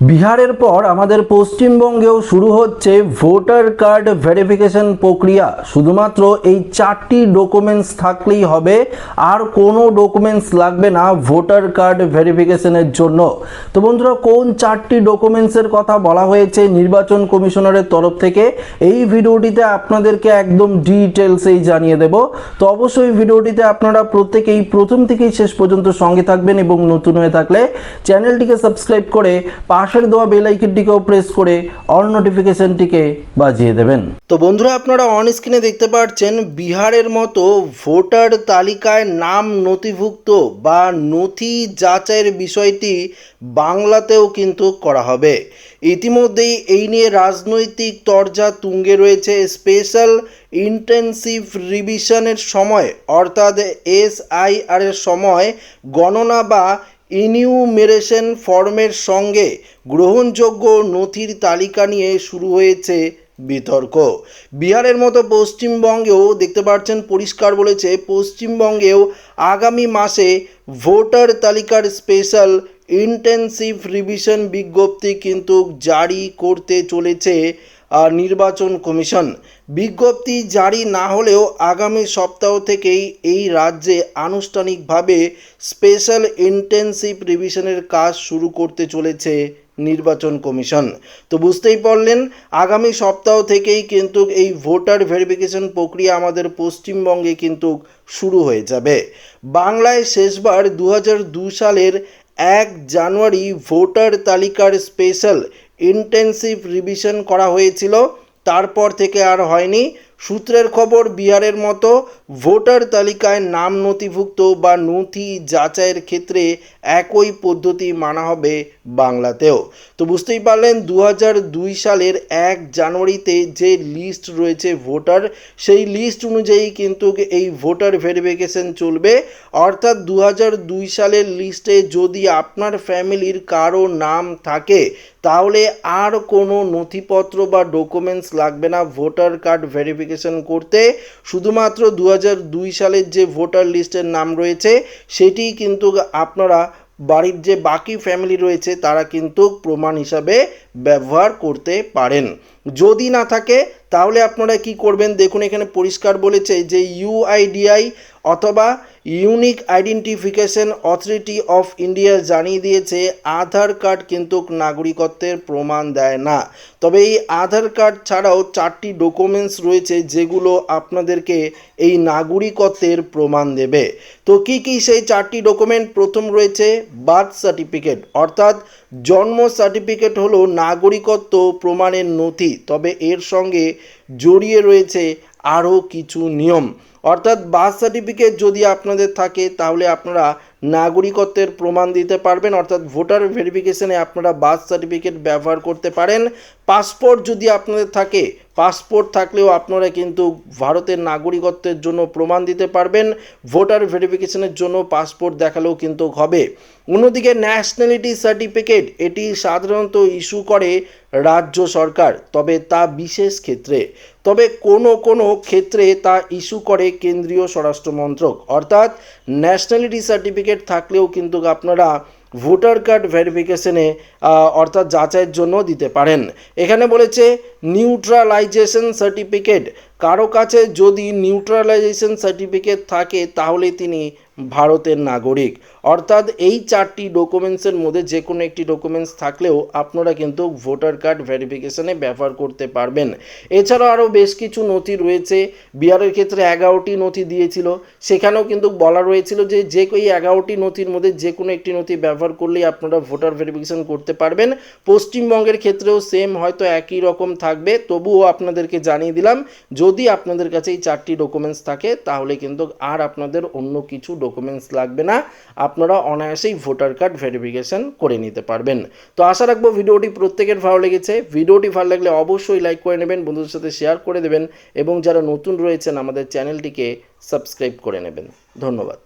বিহারের পর আমাদের পশ্চিমবঙ্গেও শুরু হচ্ছে ভোটার কার্ড ভেরিফিকেশন প্রক্রিয়া। শুধুমাত্র এই চারটি ডকুমেন্টস থাকলেই হবে, আর কোনো ডকুমেন্টস লাগবে না ভোটার কার্ড ভেরিফিকেশনের জন্য। তো বন্ধুরা, কোন চারটি ডকুমেন্টসের কথা বলা হয়েছে নির্বাচন কমিশনারের তরফ থেকে, এই ভিডিওটিতে আপনাদেরকে একদম ডিটেলসেই জানিয়ে দেব। তো অবশ্যই ভিডিওটিতে আপনারা প্রত্যেকেই প্রথম থেকেই শেষ পর্যন্ত সঙ্গে থাকবেন এবং নতুন হয়ে থাকলে চ্যানেলটিকে সাবস্ক্রাইব করে পাশের দেওয়া বেল আইকনটিকেও প্রেস করে অল নোটিফিকেশনটিকে বাজিয়ে দেবেন। তো বন্ধুরা, আপনারা অন স্ক্রিনে দেখতে পাচ্ছেন বিহারের মতো ভোটার তালিকায় নাম নথিভুক্ত বা নথি যাচাইয়ের বিষয়টি বাংলাতেও কিন্তু করা হবে। ইতিমধ্যেই এই নিয়ে রাজনৈতিক তরজা তুঙ্গে রয়েছে। স্পেশাল ইন্টেনসিভ রিভিশনের সময়, অর্থাৎ এসআইআর এর সময় গণনা বা ইনিউমেরেশন ফর্মের সঙ্গে গ্রহণযোগ্য নথির তালিকা নিয়ে শুরু হয়েছে বিতর্ক। বিহারের মতো পশ্চিমবঙ্গেও দেখতে পাচ্ছেন পরিষ্কার বলেছে, পশ্চিমবঙ্গেও আগামী মাসে ভোটার তালিকার স্পেশাল ইন্টেনসিভ রিভিশন বিজ্ঞপ্তি কিন্তু জারি করতে চলেছে নির্বাচন কমিশন। বিজ্ঞপ্তি জারি না হলেও আগামী সপ্তাহ থেকেই এই রাজ্যে আনুষ্ঠানিকভাবে স্পেশাল ইন্টেনসিভ রিভিশনের কাজ শুরু করতে চলেছে নির্বাচন কমিশন। তো বুঝতেই পারলেন, আগামী সপ্তাহ থেকেই কিন্তু এই ভোটার ভেরিফিকেশন প্রক্রিয়া আমাদের পশ্চিমবঙ্গে কিন্তু শুরু হয়ে যাবে। বাংলায় শেষবার দু সালের এক জানুয়ারি ভোটার তালিকার স্পেশাল ইন্টেনসিভ রিভিশন করা হয়েছিল। তারপর থেকে আর হয়নি। সূত্রের খবর, বিহারের মতো ভোটার তালিকায় নাম নথিভুক্ত বা নথি যাচাইয়ের ক্ষেত্রে একই পদ্ধতি মানা হবে বাংলাতেও। তো বুঝতেই পারলেন দু দুই সালের এক জানুয়ারিতে যে লিস্ট রয়েছে ভোটার, সেই লিস্ট অনুযায়ী কিন্তু এই ভোটার ভেরিফিকেশন চলবে। অর্থাৎ দু দুই সালের লিস্টে যদি আপনার ফ্যামিলির কারও নাম থাকে, তাহলে আর কোনো নথিপত্র বা ডকুমেন্টস লাগবে না ভোটার কার্ড ভেরিফিকেশন করতে। শুধুমাত্র দু দুই সালের যে ভোটার লিস্টের নাম রয়েছে সেটি কিন্তু আপনারা বাড়ির যে বাকি ফ্যামিলি রয়েছে, তারা কিন্তু প্রমাণ হিসাবে ব্যবহার করতে পারেন। যদি না থাকে, তাহলে আপনারা কি করবেন? দেখুন, এখানে পরিষ্কার বলেছে যে ইউআইডিআই অথবা unique identification authority of India জানিয়ে দিয়েছে, আধার কার্ড কিন্তু নাগরিকত্বের প্রমাণ দেয় না। তবে এই আধার কার্ড ছাড়াও চারটি ডকুমেন্টস রয়েছে যেগুলো আপনাদেরকে এই নাগরিকত্বের প্রমাণ দেবে। তো কি কি সেই চারটি ডকুমেন্ট? প্রথম রয়েছে বার্থ সার্টিফিকেট, অর্থাৎ জন্ম সার্টিফিকেট হলো নাগরিকত্ব প্রমাণের নথি। তবে এর সঙ্গে জড়িয়ে রয়েছে আরও কিছু নিয়ম। অর্থাৎ বার্থ সার্টিফিকেট যদি আপনাদের থাকে তাহলে আপনারা নাগরিকত্বের প্রমাণ দিতে পারবেন, অর্থাৎ ভোটার ভেরিফিকেশনে আপনারা বার্থ সার্টিফিকেট ব্যবহার করতে পারেন। পাসপোর্ট যদি আপনাদের থাকে, পাসপোর্ট থাকলেও আপনারা কিন্তু ভারতের নাগরিকত্বের জন্য প্রমাণ দিতে পারবেন। ভোটার ভেরিফিকেশনের জন্য পাসপোর্ট দেখালেও কিন্তু হবে। অন্যদিকে ন্যাশনালিটি সার্টিফিকেট এটি সাধারণত ইস্যু করে রাজ্য সরকার, তবে তা বিশেষ ক্ষেত্রে। তবে কোনো কোনো ক্ষেত্রে তা ইস্যু করে কেন্দ্রীয় স্বরাষ্ট্র মন্ত্রক অর্থাৎ ন্যাশনালিটি সার্টিফিকেট থাকলেও কিন্তু আপনারা ভোটার কার্ড ভেরিফিকেশনে অর্থাৎ যাচাইয়ের জন্য দিতে পারেন। এখানে বলেছে নিউট্রালাইজেশন সার্টিফিকেট কারও কাছে যদি নিউট্রালাইজেশন সার্টিফিকেট থাকে, তাহলে তিনি ভারতের নাগরিক। অর্থাৎ এই চারটি ডকুমেন্টসের মধ্যে যে কোনো একটি ডকুমেন্টস থাকলেও আপনারা কিন্তু ভোটার কার্ড ভেরিফিকেশানে ব্যবহার করতে পারবেন। এছাড়াও আরও বেশ কিছু নথি রয়েছে। বিহারের ক্ষেত্রে এগারোটি নথি দিয়েছিল। সেখানেও কিন্তু বলা রয়েছিল যে যে এই এগারোটি নথির মধ্যে যে কোনো একটি নথি ব্যবহার করলেই আপনারা ভোটার ভেরিফিকেশন করতে পারবেন। পশ্চিমবঙ্গের ক্ষেত্রেও সেম হয়তো একই রকম থাকবে। তবুও আপনাদেরকে জানিয়ে দিলাম যদি আপনাদের কাছে এই চারটি ডকুমেন্টস থাকে, তাহলে কিন্তু আর আপনাদের অন্য কিছু ডকুমেন্টস লাগবে না। আপনারা অনায়াসেই ভোটার কার্ড ভেরিফিকেশন করে নিতে পারবেন। তো আশা রাখব ভিডিওটি প্রত্যেকের ভালো লেগেছে। ভিডিওটি ভালো লাগলে অবশ্যই লাইক করে নেবেন, বন্ধুদের সাথে শেয়ার করে দেবেন, এবং যারা নতুন রয়েছেন আমাদের চ্যানেলটিকে সাবস্ক্রাইব করে নেবেন। ধন্যবাদ।